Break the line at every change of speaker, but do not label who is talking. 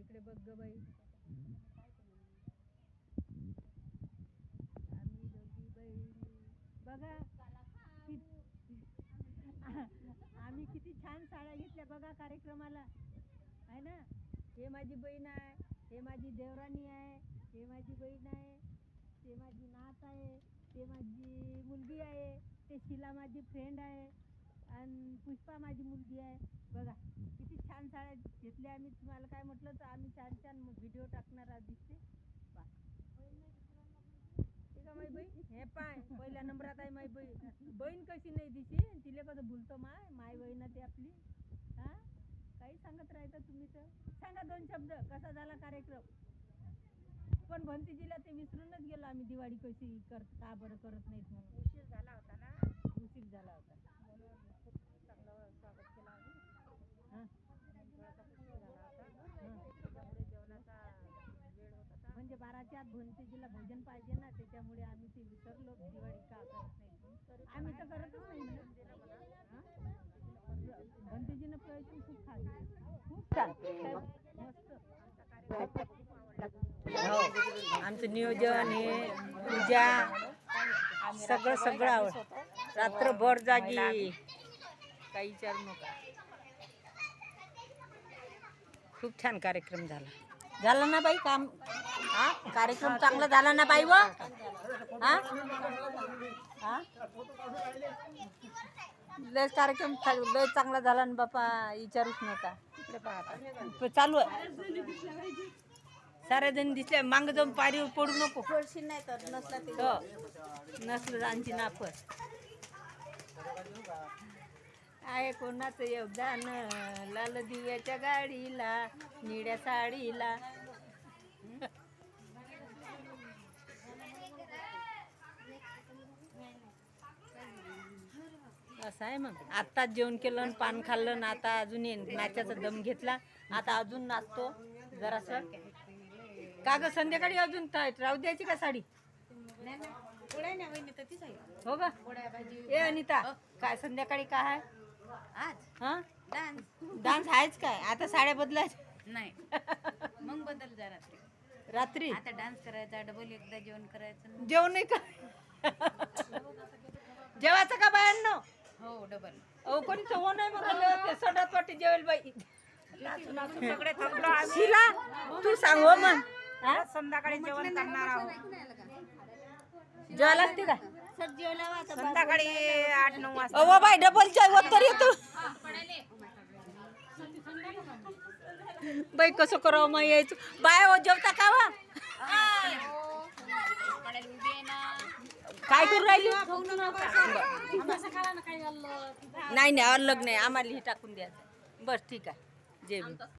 इकडे बघ ग बाई. आम्ही दोघी बहिणी बघा आम्ही किती छान साड्या घेतल्या बघा कार्यक्रमाला. आहे ना? हे माझी बहीण आहे हे माझी देवराणी आहे हे माझी बहीण आहे ते माझी नात आहे ते माझी मुलगी आहे ते शिला माझी फ्रेंड आहे. आणि पुष्पा माझी मुलगी आहे. बघा किती छान साड्या घेतल्या आम्ही. तुम्हाला काय म्हटलं तर आम्ही छान छान व्हिडिओ टाकणार आहोत दिसते पहा. हे का माई बहीण? हे पाय पहिल्या नंबरात आहे माई बहीण. बहीण कशी नाही दिशी? तिला कसं भुलतो माय? माय बहीण ते ती आपली. हा? काही सांगत राहायचं तुम्ही तर. सांगा दोन शब्द कसा झाला कार्यक्रम? पण भंतीजीला ते विसरूनच गेलो आम्ही दिवाळी कशी कर का बरं करत नाहीत म्हणून.
उशीर झाला होता ना
उशीर झाला होता
म्हणून खूप चांगलं स्वागत केलं आम्ही
हा
थोडासा उशीर झाला होता
हा.
त्याच्यामुळे जेवणाचा वेळ होत होता
भंतीजीला भोजन पाहिजे ना त्याच्यामुळे आम्ही ते विसरलो दिवाळी का करत नाही. आम्ही तर करतच नाही हा? भंतीजीनं प्रयोजन खूप छान खूप छान मस्त. हो. आमचं नियोजन हे पूजा सगळं सगळं आवड. रात्रभर जागी. काही विचारू नका. खूप छान कार्यक्रम झाला. झाला ना बाई काम? हा? कार्यक्रम चांगला झाला ना बाई व? हा? हा? कार्यक्रम लय चांगला झाला ना बापा विचारूच नका. इकडे पाहता चालू आहे. सारे जण दिसले मांग जाऊन पारीवर पडू नको.
पडशील नाही तर नसला ते.
हो. नसलं आणखी नापस. आहे कोणाचं योगदान? लाल दिव्याच्या गाडीला निळ्या साडीला. असं आहे मग. आत्ताच जेवण केलं आणि पान खाल्लं ना आता अजून ये नाचाचा दम घेतला. आता अजून नाचतो जरासं. का ग संध्याकाळी अजून ता- राहू द्यायची का साडी?
नाही वहिनी तर तीच आहे
हो
भाजी
ए अनिता काय संध्याकाळी काय आहे
आज?
हा?
डान्स.
डान्स आहेच काय? आता साड्या बदलायच्या?
नाही. मग बदल जा रात्री.
रात्री?
आता डान्स करायचा डबल एकदा जेवण करायचं.
जेवण नाही का जेवायचं का बायांनो
हो डबल
अहो कोणी चव नाही म्हणाल ते सडात वाटी जेवेल बाई.
सगळे थकलो
शिला तू सांग हो मग. हा?
संध्याकाळी जेवण करणार आहोत.
जेवा लागते का?
संध्याकाळी आठ नऊ वाजता.
अहो बाई डबल चाय उत्तर येतो. बाई कसं करावं मग यायचं? बाय हो जेवता का वा काय करू राहिली? नाही नाही अलग नाही. आम्हाला हे टाकून द्यायचं बस ठीक आहे. जे